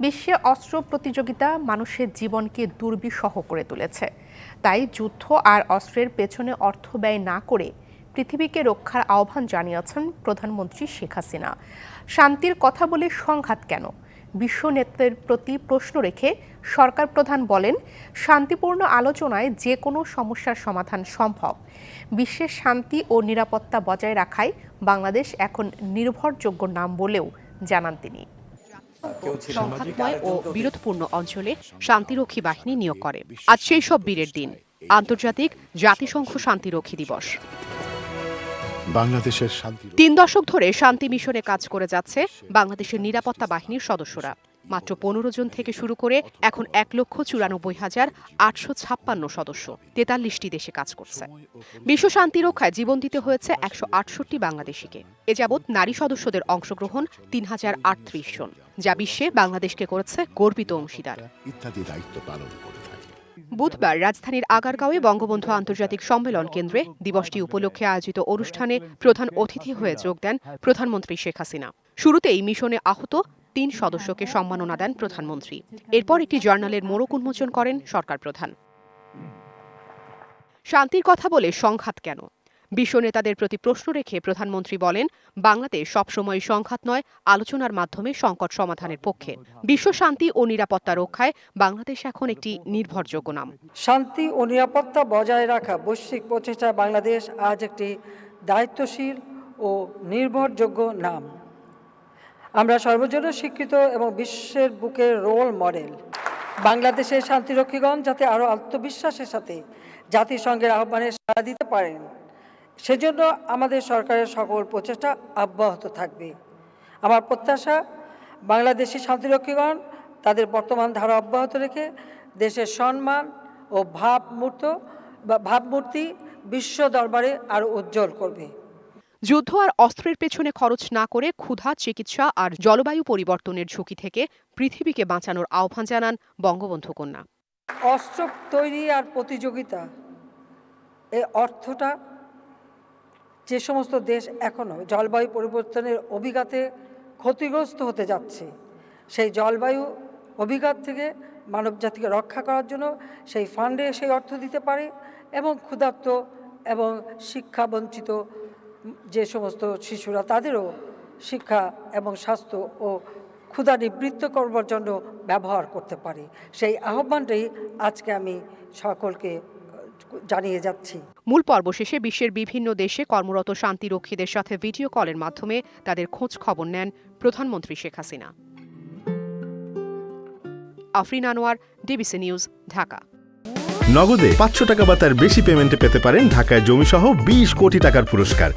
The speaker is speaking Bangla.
বিশ্বে অস্ত্র প্রতিযোগিতা মানুষের জীবনকে দুর্বিষহ করে তুলেছে। তাই যুদ্ধ আর অস্ত্রের পেছনে অর্থ ব্যয় না করে পৃথিবীকে রক্ষার আহ্বান জানিয়েছেন প্রধানমন্ত্রী শেখ হাসিনা। শান্তির কথা বলে সংঘাত কেন? বিশ্ব নেতৃত্বের প্রতি প্রশ্ন রেখে সরকার প্রধান বলেন, শান্তিপূর্ণ আলোচনায় যে কোনো সমস্যার সমাধান সম্ভব। বিশ্বের শান্তি ও নিরাপত্তা বজায় রাখায় বাংলাদেশ এখন নির্ভরযোগ্য নাম বলেও জানান তিনি। সংঘাতময় ও বিরোধপূর্ণ অঞ্চলে শান্তিরক্ষী বাহিনী নিয়োগ করে। আজ সেই সব বীরের দিন। আন্তর্জাতিক জাতিসংঘ শান্তিরক্ষী দিবস। বাংলাদেশের শান্তি তিন দশক ধরে শান্তি মিশনে কাজ করে যাচ্ছে বাংলাদেশের নিরাপত্তা বাহিনীর সদস্যরা। মাত্র পনেরো জন থেকে শুরু করে এখন এক লক্ষ চুরানব্বই হাজার আটশো ছাপ্পান্ন সদস্য। তেতাল্লিশটি দেশে কাজ করছে। বিশ্ব শান্তি রক্ষায় জীবন দিতে হয়েছে একশো আটষট্টি বাংলাদেশিকে। এ যাবৎ নারী সদস্যদের অংশগ্রহণ তিন হাজার আটত্রিশ জন। যা বিশ্বে বাংলাদেশকে করেছে গর্বিত অংশীদার। ইত্যাদি দায়িত্ব পালন করে বুধবার রাজধানীর আগারগাঁওয়ে বঙ্গবন্ধু আন্তর্জাতিক সম্মেলন কেন্দ্রে দিবসটি উপলক্ষে আয়োজিত অনুষ্ঠানে প্রধান অতিথি হয়ে যোগ দেন প্রধানমন্ত্রী শেখ হাসিনা। শুরুতেই মিশনে আহত তিন সদস্যকে সম্মাননা দেন প্রধানমন্ত্রী। এরপর একটি জার্নালের মোড়ক উন্মোচন করেন সরকার প্রধান। শান্তির কথা বলে সংঘাত কেন? বিশ্ব নেতাদের প্রতি প্রশ্ন রেখে প্রধানমন্ত্রী বলেন বাংলাদেশ সবসময় সংঘাত নয়, আলোচনার মাধ্যমে সংকট সমাধানের পক্ষে। বিশ্ব শান্তি ও নিরাপত্তা রক্ষায় বাংলাদেশ এখন একটি নির্ভরযোগ্য নাম। শান্তি ও নিরাপত্তা বজায় রাখা বৈশ্বিক প্রচেষ্টায় বাংলাদেশ আজ একটি দায়িত্বশীল ও নির্ভরযোগ্য নাম। আমরা সর্বজনীন স্বীকৃত এবং বিশ্বের বুকে রোল মডেল বাংলাদেশের শান্তিরক্ষীগণ যাতে আরও আত্মবিশ্বাসের সাথে জাতিসংঘের আহ্বানে সাড়া দিতে পারেন। সেজন্য আমাদের সরকারের সকল প্রচেষ্টা অব্যাহত থাকবে। আমার প্রত্যাশা বাংলাদেশি শান্তিরক্ষীগণ তাদের বর্তমান ধারা অব্যাহত রেখে দেশের সম্মান ও ভাবমূর্ত বা ভাবমূর্তি বিশ্ব দরবারে আরও উজ্জ্বল করবে। যুদ্ধ আর অস্ত্রের পেছনে খরচ না করে ক্ষুধা চিকিৎসা আর জলবায়ু পরিবর্তনের ঝুঁকি থেকে পৃথিবীকে বাঁচানোর আহ্বান জানান বঙ্গবন্ধু কন্যা। অস্ত্র তৈরি আর প্রতিযোগিতা এই অর্থটা যে সমস্ত দেশ এখনও জলবায়ু পরিবর্তনের অভিঘাতে ক্ষতিগ্রস্ত হতে যাচ্ছে, সেই জলবায়ু অভিঘাত থেকে মানবজাতিকে রক্ষা করার জন্য সেই ফান্ডে সেই অর্থ দিতে পারে এবং ক্ষুধার্ত এবং শিক্ষা বঞ্চিত যে সমস্ত শিশুরা তাদেরও শিক্ষা এবং স্বাস্থ্য ও ক্ষুধা নিবৃত্ত করবার জন্য ব্যবহার করতে পারে। সেই আহ্বানটাই আজকে আমি সকলকে জানিয়ে যাচ্ছি। মূল পর্ব শেষে বিশ্বের বিভিন্ন দেশে কর্মরত শান্তিরক্ষীদের সাথে ভিডিও কলের মাধ্যমে তাদের খোঁজ খবর নেন প্রধানমন্ত্রী Sheikh Hasina. Afrin Anwar DBC news Dhaka. নগদে পাঁচশো টাকা বা তার বেশি পেমেন্টে পেতে পারেন ঢাকায় জমিসহ বিশ কোটি টাকার পুরস্কার।